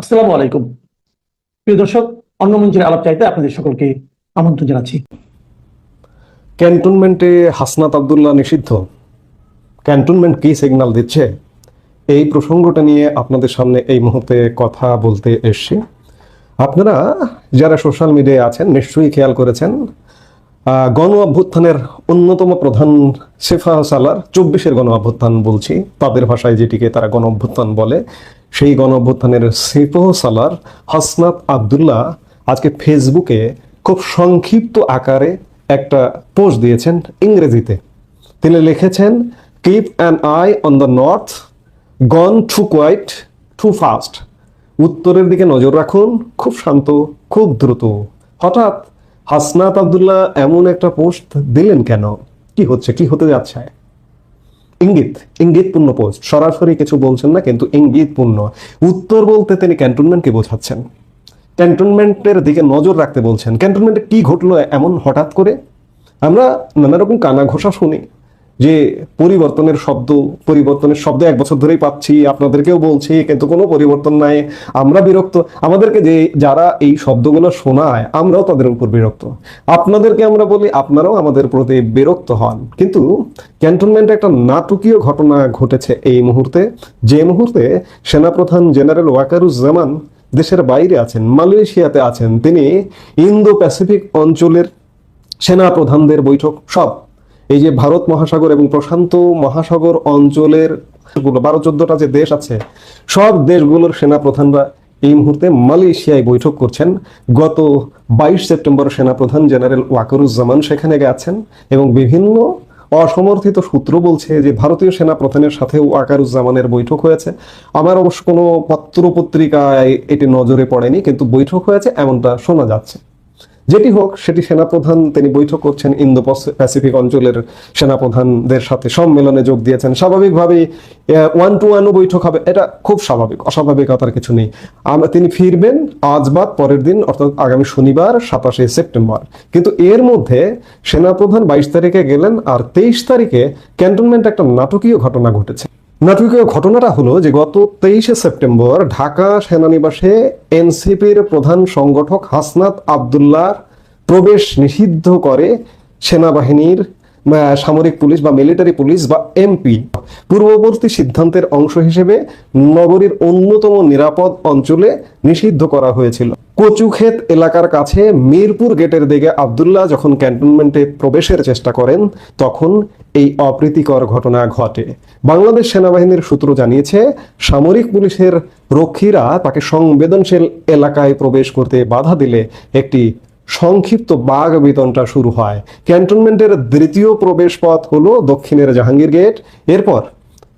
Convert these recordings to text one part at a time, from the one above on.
আসসালামু আলাইকুম। প্রিয় দর্শক অন্য মঞ্চের আলাপ চাইতে আপনাদের সকলকে আমন্ত্রণ জানাচ্ছি। ক্যান্টনমেন্টে হাসনাত আবদুল্লাহ নিষিদ্ধ। ক্যান্টনমেন্ট কি সিগন্যাল দিচ্ছে? এই প্রসঙ্গটা নিয়ে আপনাদের সামনে এই মুহূর্তে কথা বলতে এসছি। আপনারা যারা সোশ্যাল মিডিয়ায় আছেন, নিশ্চয়ই খেয়াল করেছেন গণ অভ্যুত্থানের অন্যতম প্রধান শেফা সালার চব্বিশের গণ অভ্যুত্থান বলছি। তাদের ভাষায় যেটিকে তারা গণ অভ্যুত্থান বলে সেই গণ অভ্যুত্থানের সালার হাসনাত আবদুল্লাহ আজকে ফেসবুকে খুব সংক্ষিপ্ত আকারে একটা পোস্ট দিয়েছেন ইংরেজিতে। তিনি লিখেছেন keep an eye on the north gone too quiet too fast উত্তরের দিকে নজর রাখুন, খুব শান্ত, খুব দ্রুত। হঠাৎ হাসনাত আবদুল্লাহ এমন একটা পোস্ট দিলেন কেন? কি হচ্ছে? কি হতে যাচ্ছে? ইঙ্গিত, ইঙ্গিতপূর্ণ পোস্ট সরাসরি কিছু বলছেন না, কিন্তু ইঙ্গিতপূর্ণ। উত্তর বলতে তিনি ক্যান্টনমেন্টকে বোঝাচ্ছেন। ক্যান্টনমেন্টের দিকে নজর রাখতে বলছেন। ক্যান্টনমেন্টে কি ঘটলো এমন হঠাৎ করে? আমরা নানা রকম কানা ঘোষা শুনি। যে পরিবর্তনের শব্দ পরিবর্তনের শব্দ এক বছর ধরেই পাচ্ছি, আপনাদেরকেও বলছি, কিন্তু কোনো পরিবর্তন নাই। আমরা বিরক্ত। আমাদেরকে যে, যারা এই শব্দগুলো শোনায়, আমরাও তাদের উপর বিরক্ত। আপনাদেরকে আমরা বলি, আপনারাও আমাদের প্রতি বিরক্ত হন। কিন্তু ক্যান্টনমেন্টে একটা নাটকীয় ঘটনা ঘটেছে এই মুহূর্তে। যে মুহূর্তে সেনাপ্রধান জেনারেল ওয়াকারুজ্জামান দেশের বাইরে আছেন, মালয়েশিয়াতে আছেন। তিনি ইন্দো প্যাসিফিক অঞ্চলের সেনা প্রধানদের বৈঠক, সব এই যে ভারত মহাসাগর এবং প্রশান্ত মহাসাগর অঞ্চলের বারো চোদ্দটা যে দেশ আছে, সব দেশগুলোর সেনা প্রধানরা এই মুহূর্তে মালয়েশিয়ায় বৈঠক করছেন। গত বাইশ সেপ্টেম্বর সেনাপ্রধান জেনারেল ওয়াকারুজ্জামান সেখানে গেছেন এবং বিভিন্ন অসমর্থিত সূত্র বলছে যে ভারতীয় সেনা প্রধানের সাথে ওয়াকারুজ্জামানের বৈঠক হয়েছে। আমার অবশ্য কোনো পত্র পত্রিকায় এটি নজরে পড়েনি, কিন্তু বৈঠক হয়েছে, এমনটা শোনা যাচ্ছে। যেটি হোক, সেটি সেনাপ্রধান, তিনি বৈঠক করছেন ইন্দো প্যাসিফিক অঞ্চলের সেনাপ্রধানদের সাথে সম্মেলনে যোগ দিয়েছেন। স্বাভাবিকভাবেই ওয়ান টু ওয়ানও বৈঠক হবে, এটা খুব স্বাভাবিক, অস্বাভাবিকতার কিছু নেই। তিনি ফিরবেন আজ বাদ, পরের দিন, অর্থাৎ আগামী শনিবার, সাতাশে সেপ্টেম্বর। কিন্তু এর মধ্যে সেনাপ্রধান বাইশ তারিখে গেলেন, আর তেইশ তারিখে ক্যান্টনমেন্ট একটা নাটকীয় ঘটনা ঘটেছে। নাটকীয় ঘটনাটা হলো যে গত তেইশে সেপ্টেম্বর ঢাকা সেনানিবাসে এনসিপির প্রধান সংগঠক হাসনাত আবদুল্লাহ প্রবেশ নিষিদ্ধ করে সেনাবাহিনীর সামরিক পুলিশ বা মিলিটারি পুলিশ বা এমপি পূর্ববর্তী সিদ্ধান্তের অংশ হিসেবে নগরীর অন্যতম নিরাপদ অঞ্চলে নিষিদ্ধ করা হয়েছিল। কচুক্ষেত এলাকার কাছে মিরপুর গেটের দিকে আবদুল্লাহ যখন ক্যান্টনমেন্টে প্রবেশের চেষ্টা করেন, তখন এই অপ্রীতিকর ঘটনা ঘটে। বাংলাদেশ সেনাবাহিনীর সূত্র জানিয়েছে, সামরিক পুলিশের রক্ষীরা তাকে সংবেদনশীল এলাকায় প্রবেশ করতে বাধা দিলে একটি সংক্ষিপ্ত বাঘ বেতনটা শুরু হয়। ক্যান্টনমেন্টের দ্বিতীয় প্রবেশ পথ হলো দক্ষিণের জাহাঙ্গীর গেট। এরপর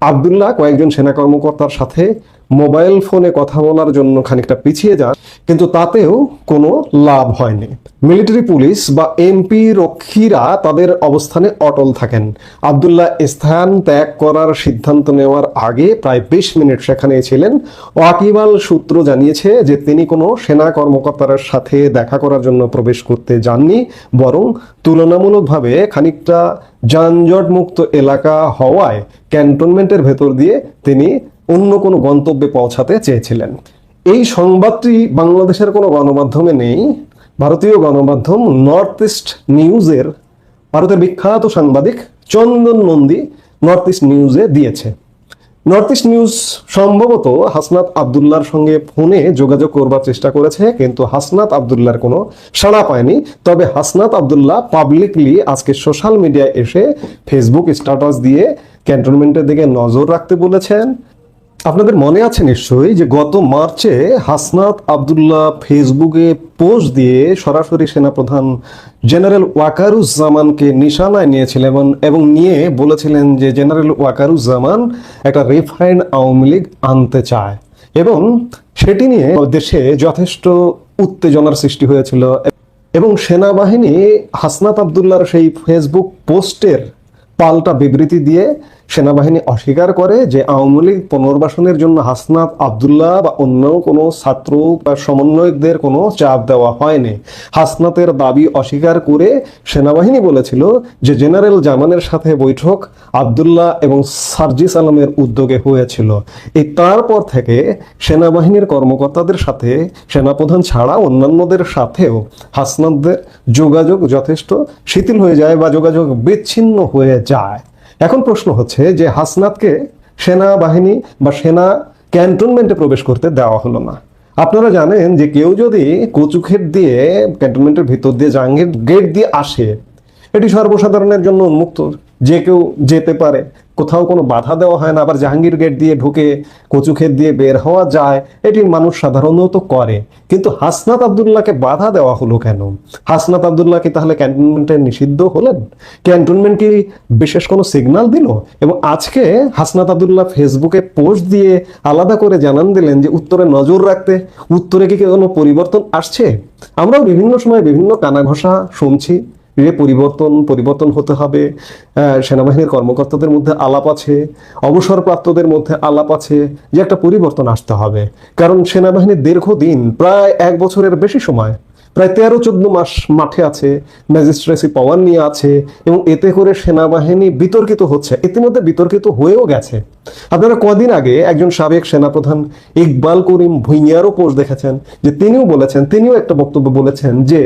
আবদুল্লাহ কয়েকজন সেনা কর্মকর্তার সাথে মোবাইল ফোনে কথা বলার জন্য খানিকটা পিছিয়ে যান, কিন্তু তাতেও কোনো লাভ হয়নি। মিলিটারি পুলিশ বা এমপি রক্ষীরা তাদের অবস্থানে অটল থাকেন। আবদুল্লাহ স্থান ত্যাগ করার সিদ্ধান্ত নেওয়ার আগে প্রায় বিশ মিনিট সেখানে ছিলেন। ওয়াকিবাল সূত্র জানিয়েছে যে তিনি কোনো সেনা কর্মকর্তার সাথে দেখা করার জন্য প্রবেশ করতে যাননি, বরং তুলনামূলকভাবে খানিকটা যানজট মুক্ত এলাকা হওয়ায় ক্যান্টনমেন্টের ভেতর দিয়ে তিনি অন্য কোনো গন্তব্যে পৌঁছাতে চেয়েছিলেন। এই সংবাদটি বাংলাদেশের কোনো গণমাধ্যমে নেই। ভারতীয় গণমাধ্যম নর্থ ইস্ট নিউজের ভারতের বিখ্যাত সাংবাদিক চন্দন নন্দী নর্থ ইস্ট নিউজে দিয়েছে। নর্থ ইস্ট নিউজ সম্ভবত হাসনাত আবদুল্লাহর সঙ্গে ফোনে যোগাযোগ করবার চেষ্টা করেছে, কিন্তু হাসনাত আবদুল্লাহর কোনো সাড়া পায়নি। তবে হাসনাত আবদুল্লাহ পাবলিকলি আজকে সোশ্যাল মিডিয়ায় এসে ফেসবুক স্ট্যাটাস দিয়ে ক্যান্টনমেন্টের দিকে নজর রাখতে বলেছেন। আপনাদের মনে আছে নিশ্চয়ই যে গত মার্চে হাসনাত আবদুল্লাহ ফেসবুকে পোস্ট দিয়ে সরাসরি সেনাপ্রধান জেনারেল ওয়াকারুজ্জামানকে নিশানায় নিয়েছিলেন এবং এবং নিয়ে বলেছিলেন যে জেনারেল ওয়াকারুজ্জামান একটা রিফাইন্ড আওয়ামী লীগ আনতে চায়। এবং সেটি নিয়ে দেশে যথেষ্ট উত্তেজনার সৃষ্টি হয়েছিল। এবং সেনাবাহিনী হাসনাত আবদুল্লাহর সেই ফেসবুক পোস্টের পাল্টা বিবৃতি দিয়ে সেনাবাহিনী অস্বীকার করে যে আওয়ামী লীগ পুনর্বাসনের জন্য হাসনাত আবদুল্লাহ বা অন্য কোনো ছাত্র বা সমন্বয়কদের কোনো চাপ দেওয়া হয়নি। হাসনাতের দাবি অস্বীকার করে সেনাবাহিনী বলেছিল যে জেনারেল জামানের সাথে বৈঠক আবদুল্লাহ এবং সার্জিস আলমের উদ্যোগে হয়েছিল। এই তারপর থেকে সেনাবাহিনীর কর্মকর্তাদের সাথে, সেনাপ্রধান ছাড়া অন্যান্যদের সাথেও হাসনাতদের যোগাযোগ যথেষ্ট শিথিল হয়ে যায় বা যোগাযোগ বিচ্ছিন্ন হয়ে যায়। এখন প্রশ্ন হচ্ছে যে হাসনাতকে সেনাবাহিনী বা সেনা ক্যান্টনমেন্টে প্রবেশ করতে দেওয়া হলো না। আপনারা জানেন যে কেউ যদি কচুখের দিয়ে ক্যান্টনমেন্টের ভিতর দিয়ে জাহাঙ্গীর গেট দিয়ে আসে, এটি সর্বসাধারণের জন্য উন্মুক্ত। যে কেউ যেতে পারে কোথাও কোনো বাধা দেওয়া হয় না, আবার জাহাঙ্গীর গেট দিয়ে ঢুকে কচুক্ষেত দিয়ে বের হওয়া যায়, এটি মানুষ সাধারণত করে। কিন্তু হাসনাত আবদুল্লাহকে বাধা দেওয়া হলো কেন? হাসনাত আবদুল্লাহ কি তাহলে ক্যান্টনমেন্টে নিষিদ্ধ হলেন? ক্যান্টনমেন্ট কি বিশেষ কোনো সিগন্যাল দিল? এবং আজকে হাসনাত আবদুল্লাহ ফেসবুকে পোস্ট দিয়ে আলাদা করে জানান দিলেন যে, উত্তরে নজর রাখতে, উত্তরে কি কোনো পরিবর্তন আসছে? আমরাও বিভিন্ন সময় বিভিন্ন কানাঘষা শুনছি পরিবর্তন পরিবর্তন হতে হবে। সেনাবাহিনীর কর্মকর্তাদের মধ্যে আলাপ আছে, অবসরপ্রাপ্তদের মধ্যে আলাপ আছে যে একটা পরিবর্তন আসতে হবে। কারণ সেনাবাহিনীর দীর্ঘদিন, প্রায় এক বছরের বেশি সময়, প্রায় তেরো চোদ্দ মাস মাঠে আছে, ম্যাজিস্ট্রেসি পাওয়ার নিয়ে আছে এবং এতে করে সেনাবাহিনী বিতর্কিত হচ্ছে। ইতিমধ্যে বিতর্কিত হয়েও গেছে। আপনারা কদিন আগে একজন সাবেক সেনাপ্রধান ইকবাল করিম ভুইয়ারও পোস্ট দেখেছেন, যে তিনিও বলেছেন, তিনিও একটা বক্তব্য বলেছেন যে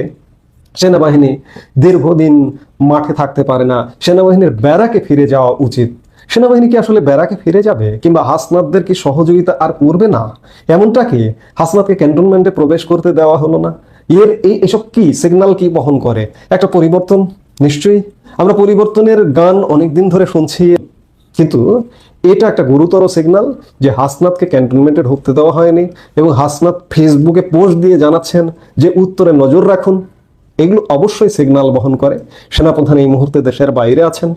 সেনাবাহিনী দীর্ঘদিন মাঠে থাকতে পারে না। সেনাবাহিনীর ব্যারাকে ফিরে যাওয়া উচিত। সেনাবাহিনী কি আসলে ব্যারাকে ফিরে যাবে কিংবা হাসনাতদের কি সহযোগিতা আর করবে না? এমনটা কি? হাসনাতকে ক্যান্টনমেন্টে প্রবেশ করতে দেওয়া হলো না? এর এই এসব কি সিগন্যাল কি বহন করে? একটা পরিবর্তন? নিশ্চয়ই। আমরা পরিবর্তনের গান অনেকদিন ধরে শুনছি। কিন্তু এটা একটা গুরুতর সিগন্যাল যে হাসনাতকে ক্যান্টনমেন্টে ঢুকতে দেওয়া হয়নি এবং হাসনাত ফেসবুকে পোস্ট দিয়ে জানাচ্ছেন যে উত্তরে নজর রাখুন। এগুলো অবশ্যই সিগন্যাল বহন করে। সেনাপ্রধান এই মুহূর্তে দেশের বাইরে আছেন।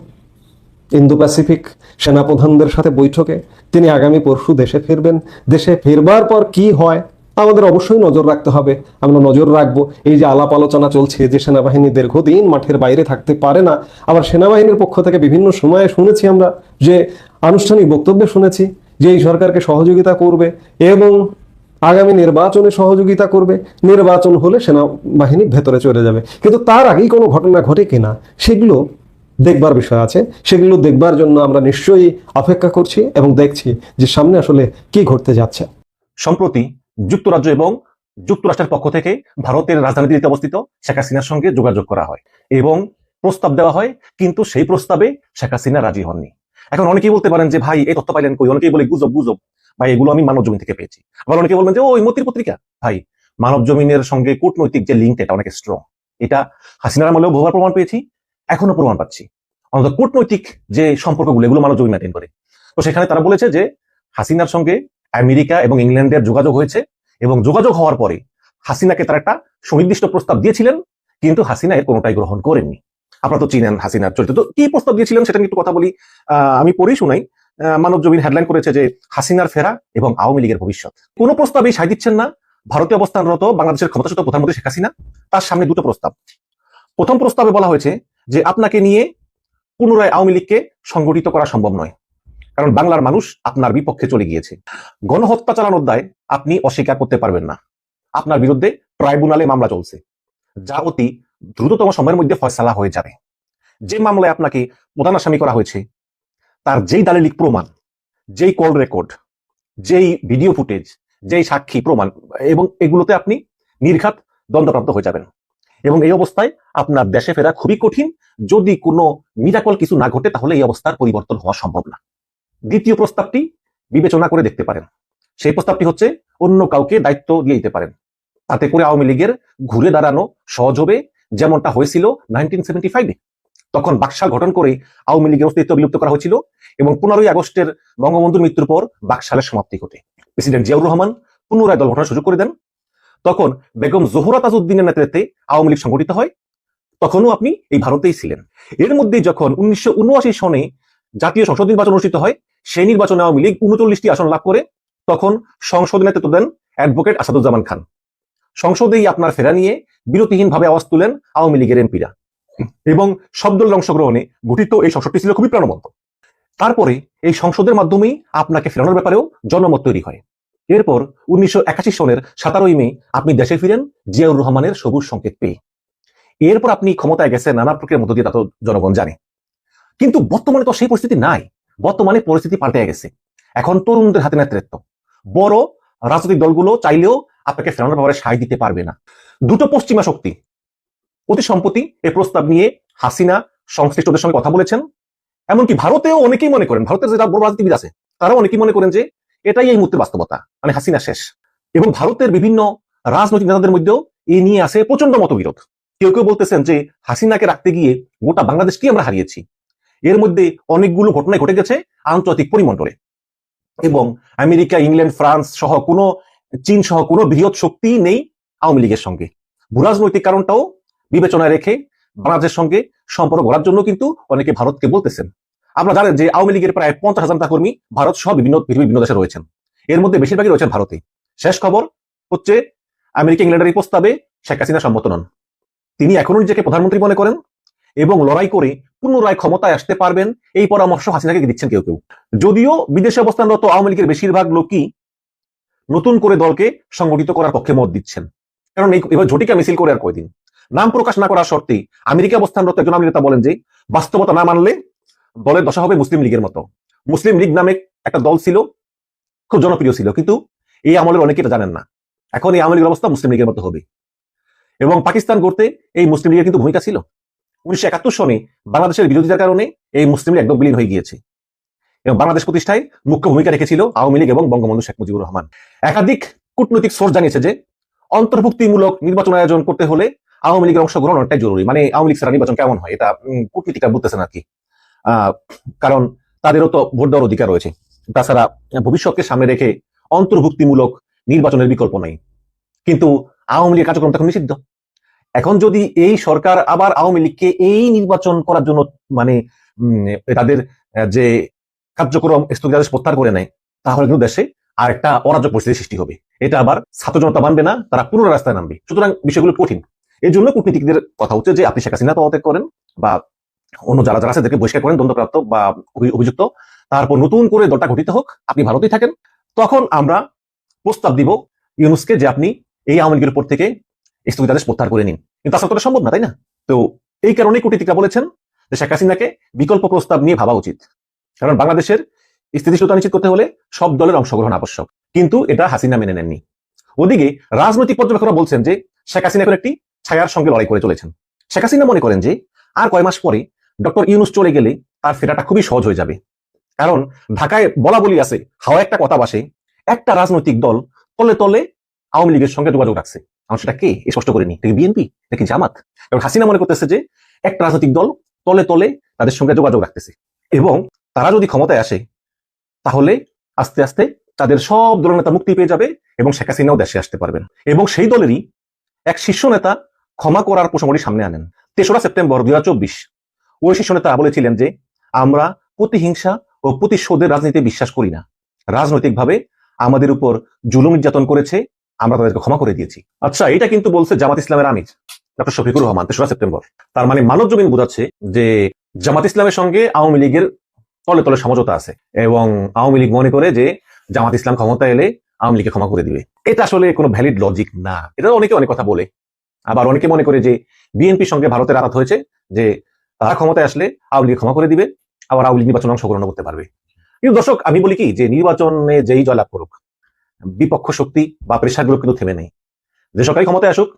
ইন্দো প্যাসিফিক সেনাপ্রধানদের সাথে বৈঠকে তিনি আগামী পরশু দেশে ফিরবেন। দেশে ফিরবার পর কি হয়, আমাদের অবশ্যই নজর রাখতে হবে। আমরা নজর রাখব। এই যে আলাপ আলোচনা চলছে যে সেনাবাহিনী দীর্ঘদিন মাঠের বাইরে থাকতে পারে না, আবার সেনাবাহিনীর পক্ষ থেকে বিভিন্ন সময়ে শুনেছি আমরা যে আনুষ্ঠানিক বক্তব্যে শুনেছি যে এই সরকারকে সহযোগিতা করবে এবং আগামী নির্বাচনে সহযোগিতা করবে। নির্বাচন হলে সেনাবাহিনী ভেতরে চলে যাবে। কিন্তু তার আগেই কোনো ঘটনা ঘটে কিনা, সেগুলো দেখবার বিষয় আছে। সেগুলো দেখবার জন্য আমরা নিশ্চয়ই অপেক্ষা করছি এবং দেখছি যে সামনে আসলে কি ঘটতে যাচ্ছে। সম্প্রতি যুক্তরাজ্য এবং যুক্তরাষ্ট্রের পক্ষ থেকে ভারতের রাজধানী দিল্লিতে অবস্থিত শেখ হাসিনার সঙ্গে যোগাযোগ করা হয় এবং প্রস্তাব দেওয়া হয়, কিন্তু সেই প্রস্তাবে শেখ হাসিনা রাজি হননি। এখন অনেকেই বলতে পারেন যে, ভাই, এই তথ্য পাইলেন কই? অনেকেই বলে, গুজব গুজব। ভাই, এগুলো আমি মানব জমিন থেকে পেয়েছি। আবার অনেকে বলবেন যে ওই মতির পত্রিকা? ভাই, মানব জমিনের সঙ্গে কূটনৈতিক যে লিঙ্ক এটা অনেক স্ট্রং এটা হাসিনার আমলেও বহুবার প্রমাণ পেয়েছি, এখনও প্রমাণ পাচ্ছি। অন্তত কূটনৈতিক যে সম্পর্কগুলো, এগুলো মানব জমিন মেনটেন করে। তো সেখানে তারা বলেছে যে, হাসিনার সঙ্গে আমেরিকা এবং ইংল্যান্ডের যোগাযোগ হয়েছে এবং যোগাযোগ হওয়ার পরে হাসিনাকে তারা একটা সুনির্দিষ্ট প্রস্তাব দিয়েছিলেন, কিন্তু হাসিনা এর কোনোটাই গ্রহণ করেননি। আপনারা তো চিনেন হাসিনার চরিত্র। তো কি প্রস্তাব দিয়েছিলেন সেটা নিয়ে একটু কথা বলি। আমি পড়েই শুনাই। মানব জমিন হেডলাইন করেছে যে হাসিনার ফেরা এবং আওয়ামী লীগের ভবিষ্যৎ। কোন প্রস্তাবেই সাই দিচ্ছেন না। ভারতীয় অবস্থানরত বাংলাদেশের ক্ষমতাচ্যুত প্রধানমন্ত্রী শেখ হাসিনা। তার সামনে দুটো প্রস্তাব। প্রথম প্রস্তাবে বলা হয়েছে যে আপনাকে নিয়ে পুনরায় আওয়ামী লীগকে সংগঠিত করা সম্ভব নয়। কারণ বাংলার মানুষ আপনার বিপক্ষে চলে গিয়েছে। গণহত্যা চালানোর দায় আপনি অস্বীকার করতে পারবেন না। আপনার বিরুদ্ধে ট্রাইব্যুনালে মামলা চলছে। যা অতি দ্রুততম সময়ের মধ্যে ফয়সালা হয়ে যাবে। যে মামলায় আপনাকে প্রধান আসামি করা হয়েছে তার যেই দালিলিক প্রমাণ, যেই কল রেকর্ড, যেই ভিডিও ফুটেজ, যেই সাক্ষী প্রমাণ, এবং এগুলোতে আপনি নির্ঘাত দণ্ডপ্রাপ্ত হয়ে যাবেন। এবং এই অবস্থায় আপনার দেশে ফেরা খুবই কঠিন। যদি কোনো মিরাকল কিছু না ঘটে, তাহলে এই অবস্থার পরিবর্তন হওয়া সম্ভব না। দ্বিতীয় প্রস্তাবটি বিবেচনা করে দেখতে পারেন। সেই প্রস্তাবটি হচ্ছে, অন্য কাউকে দায়িত্ব দিয়ে দিতে পারেন। তাতে করে আওয়ামী লীগের ঘুরে দাঁড়ানো সহজ হবে, যেমনটা হয়েছিল নাইনটিন সেভেন্টি ফাইভে তখন বাকশাল গঠন করে আওয়ামী লীগের অস্তিত্ব বিলুপ্ত করা হয়েছিল এবং পনেরোই আগস্টের বঙ্গবন্ধুর মৃত্যুর পর বাকশালের সমাপ্তি ঘটে। প্রেসিডেন্ট জিয়াউর রহমান পুনরায় দল গঠনের সুযোগ করে দেন। তখন বেগম জোহরা তাজউদ্দিনের নেতৃত্বে আওয়ামী লীগ সংগঠিত হয়। তখনও আপনি এই ভারতেই ছিলেন। এর মধ্যে যখন উনিশশো উনআশি সনে জাতীয় সংসদ নির্বাচন অনুষ্ঠিত হয়, সেই নির্বাচনে আওয়ামী লীগ উনচল্লিশটি আসন লাভ করে। তখন সংসদে নেতৃত্ব দেন অ্যাডভোকেট আসাদুজ্জামান খান। সংসদেই আপনার ফেরা নিয়ে বিরতিহীনভাবে আওয়াজ তুলেন আওয়ামী লীগের এমপিরা। এবং সব দলের অংশগ্রহণে গঠিত এই সংসদটি ছিল খুবই প্রাণবন্ত। তারপরে এই সংসদের মাধ্যমেই আপনাকে ফেরানোর ব্যাপারেও জনমত তৈরি হয়। এরপর উনিশশো একাশি সনের সাতারোই মে আপনি দেশে ফিরেন জিয়াউর রহমানের সবুজ সংকেত পেয়ে। এরপর আপনি ক্ষমতায় গেছে নানা প্রক্রিয়ার মধ্য দিয়ে তা তো জনগণ জানে। কিন্তু বর্তমানে তো সেই পরিস্থিতি নাই। বর্তমানে পরিস্থিতি পাল্টে গেছে। এখন তরুণদের হাতে নেতৃত্ব। বড় রাজনৈতিক দলগুলো চাইলেও আপনাকে ফেরানোর ব্যাপারে সায় দিতে পারবে না। দুটো পশ্চিমা শক্তি অতি সম্প্রতি এই প্রস্তাব নিয়ে হাসিনা সংশ্লিষ্টদের সঙ্গে কথা বলেছেন। এমনকি ভারতেও অনেকেই মনে করেন, ভারতের যারা বড় রাজনীতিবিদ আছে, তারাও অনেকেই মনে করেন যে এটাই এই মুহূর্তের বাস্তবতা মানে হাসিনা শেষ। এবং ভারতের বিভিন্ন রাজনৈতিক নেতাদের মধ্যেও এই নিয়ে আছে প্রচণ্ড মতবিরোধ। কেউ কেউ বলতেছেন যে হাসিনাকে রাখতে গিয়ে গোটা বাংলাদেশকে আমরা হারিয়েছি। এর মধ্যে অনেকগুলো ঘটনা ঘটে গেছে আন্তর্জাতিক পরিমণ্ডলে। এবং আমেরিকা, ইংল্যান্ড, ফ্রান্স সহ কোনো, চীন সহ কোনো বৃহৎ শক্তি নেই আওয়ামী লীগের সঙ্গে। ভূরাজনৈতিক কারণটাও বিবেচনায় রেখে বাংলাদেশের সঙ্গে সম্পর্ক গড়ার জন্য কিন্তু অনেকে ভারতকে বলতেছেন। আপনারা জানেন যে আওয়ামী লীগের প্রায় পঞ্চাশ হাজার নেতা কর্মী ভারত সহ বিভিন্ন পৃথিবীর বিভিন্ন দেশে রয়েছেন। এর মধ্যে বেশিরভাগই রয়েছেন ভারতে। শেষ খবর হচ্ছে আমেরিকা ইংল্যান্ডের এই প্রস্তাবে শেখ হাসিনা সম্মত নন। তিনি এখনও নিজেকে প্রধানমন্ত্রী মনে করেন এবং লড়াই করে পুনরায় ক্ষমতায় আসতে পারবেন এই পরামর্শ হাসিনাকে দিচ্ছেন কেউ কেউ। যদিও বিদেশে অবস্থানরত আওয়ামী লীগের বেশিরভাগ লোকই নতুন করে দলকে সংগঠিত করার পক্ষে মত দিচ্ছেন। কারণ এবার ঝটিকা মিছিল করে আর কয়দিন। নাম প্রকাশ না করার শর্তে আমেরিকা অবস্থানরত একজন নেতা বলেন যে, বাস্তবতা না মানলে দলের দশা হবে মুসলিম লীগের মতো। মুসলিম লীগ নামে একটা দল ছিল, খুব জনপ্রিয় ছিল, কিন্তু এই আমলের অনেকে এটা জানেন না। এখন এই আওয়ামী অবস্থা মুসলিম লীগের মতো হবে। এবং পাকিস্তান করতে এই মুসলিম লীগের কিন্তু ভূমিকা ছিল। উনিশশো একাত্তর সনে বাংলাদেশের বিরোধিতার কারণে এই মুসলিম লীগ একদম বিলীন হয়ে গিয়েছে। এবং বাংলাদেশ প্রতিষ্ঠায় মুখ্য ভূমিকা রেখেছিল আওয়ামী লীগ এবং বঙ্গবন্ধু শেখ মুজিবুর রহমান। একাধিক কূটনৈতিক সোর্স জানিয়েছে যে, অন্তর্ভুক্তিমূলক নির্বাচন আয়োজন করতে হলে আওয়ামী লীগের অংশগ্রহণ অনেকটাই জরুরি। মানে আওয়ামী লীগ ছাড়া নির্বাচন কেমন হয়? এটা কূটনীতিকরা বলতেছেন আর কি কারণ তাদেরও তো ভোট দেওয়ার অধিকার রয়েছে। তাছাড়া ভবিষ্যৎকে সামনে রেখে অন্তর্ভুক্তিমূলক নির্বাচনের বিকল্প নেই। কিন্তু আওয়ামী লীগের কার্যক্রম তখন নিষিদ্ধ। এখন যদি এই সরকার আবার আওয়ামী লীগকে এই নির্বাচন করার জন্য মানে তাদের যে কার্যক্রম স্থগিতাদেশ প্রত্যাহার করে নেয়, তাহলে কিন্তু দেশে আর একটা অরাজক পরিস্থিতির সৃষ্টি হবে। এটা আবার ছাত্র জনতা মানবে না, তারা পুরো রাস্তায় নামবে। সুতরাং বিষয়গুলো কঠিন। এই জন্য কূটনীতিকদের কথা হচ্ছে যে আপনি শেখ হাসিনা পদত্যাগ করেন বা অন্য যারা যারা আছে বহিষ্কার করেন, দ্বন্দ্বপ্রাপ্ত বা অভিযুক্ত, তারপর নতুন করে দলটা গঠিত হোক, আপনি ভারতেই থাকেন। তখন আমরা প্রস্তাব দিব ইউনুসকে যে আপনি এই আওয়ামী লীগের উপর থেকে স্থগিতাদেশ প্রত্যাহার করে নিন। কিন্তু আসলে সম্ভব না, তাই না? তো এই কারণেই কূটনীতিকরা বলেছেন যে শেখ হাসিনাকে বিকল্প প্রস্তাব নিয়ে ভাবা উচিত। কারণ বাংলাদেশের স্থিতিশীলতা নিশ্চিত করতে হলে সব দলের অংশগ্রহণ আবশ্যক। কিন্তু এটা হাসিনা মেনে নেননি। ওদিকে রাজনৈতিক পর্যবেক্ষকরা বলছেন যে শেখ হাসিনা এখন একটি ছায়ার সঙ্গে লড়াই করে চলেছেন। শেখ হাসিনা মনে করেন যে, আর কয় মাস পরে ডক্টর ইউনুস চলে গেলে তার ফেরাটা খুবই সহজ হয়ে যাবে। কারণ ঢাকায় বলা বলি আছে, হাওয়া একটা কথা বাসে, একটা রাজনৈতিক দল তলে তলে আওয়ামী লীগের সঙ্গে যোগাযোগ রাখছে। আমার সেটা কে? স্পষ্ট করেনি। এটা বিএনপি? নাকি জামাত? কারণ হাসিনা মনে করতেছে যে, একটা রাজনৈতিক দল তলে তলে তাদের সঙ্গে যোগাযোগ রাখতেছে। এবং তারা যদি ক্ষমতায় আসে, তাহলে আস্তে আস্তে তাদের সব দলের নেতা মুক্তি পেয়ে যাবে এবং শেখ হাসিনাও দেশে আসতে পারবেন। এবং সেই দলেরই এক শীর্ষ নেতা ক্ষমা করার প্রসঙ্গটি সামনে আনেন। তেসরা সেপ্টেম্বর দুই হাজার চব্বিশ, ওই শীর্ষ নেতা বলেছিলেন যে, আমরা প্রতিহিংসা ও প্রতিশোধের রাজনীতি বিশ্বাস করি না। রাজনৈতিকভাবে আমাদের উপর জুলুম নির্যাতন করেছে, আমরা তাদেরকে ক্ষমা করে দিয়েছি। আচ্ছা এটা কিন্তু বলছে জামাত ইসলামের আমির, ডক্টর শফিকুর রহমান, তেসরা সেপ্টেম্বর। তার মানে মানব জমিন বোঝাচ্ছে যে, জামাত ইসলামের সঙ্গে আওয়ামী লীগের তলে তলে সমঝোতা আছে এবং আওয়ামী লীগ মনে করে যে, জামাত ইসলাম ক্ষমতা এলে আওয়ামী লীগকে ক্ষমা করে দিবে। এটা আসলে কোনো ভ্যালিড লজিক না। এটা অনেকে অনেক কথা বলে। আবার অনেকে মনে করে যে বিএনপির সঙ্গে ভারতের আঘাত হয়েছে, যে তারা ক্ষমতায় আসলে আওয়ামী ক্ষমা করে দিবে, আবার আওয়ামী লীগ নির্বাচনে অংশগ্রহণ করতে পারবে। কিন্তু দর্শক, আমি বলি কি, যে নির্বাচনে যেই জয়লাভ করুক, বিপক্ষ শক্তি বা প্রেশারগুলো কিন্তু থেমে নেই। যে সরকারি ক্ষমতায় আসুক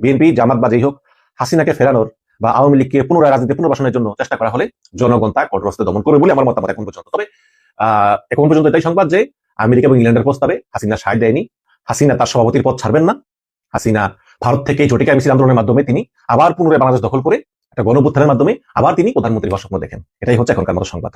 বিএনপি জামাত বা যেই হোক, হাসিনাকে ফেরানোর বা আওয়ামী লীগকে পুনরায় রাজনীতি পুনর্বাসনের জন্য চেষ্টা করা হলে জনগণ তা কঠোরস্তে দমন করবে বলে আমার মতামত এখন পর্যন্ত। তবে, আহ, এখন পর্যন্ত এটাই সংবাদ যে আমেরিকা এবং ইংল্যান্ডের প্রস্তাবে হাসিনা সায় দেয়নি। হাসিনা তার সভাপতির পদ ছাড়বেন না। হাসিনা ভারত থেকে জটিকা মিছিল আন্দোলনের মাধ্যমে তিনি আবার পুনরায় বাংলাদেশ দখল করে একটা গণভ্যুত্থানের মাধ্যমে আবার তিনি প্রধানমন্ত্রী হওয়ার স্বপ্ন দেখেন। এটাই হচ্ছে এখনকার মতো সংবাদ।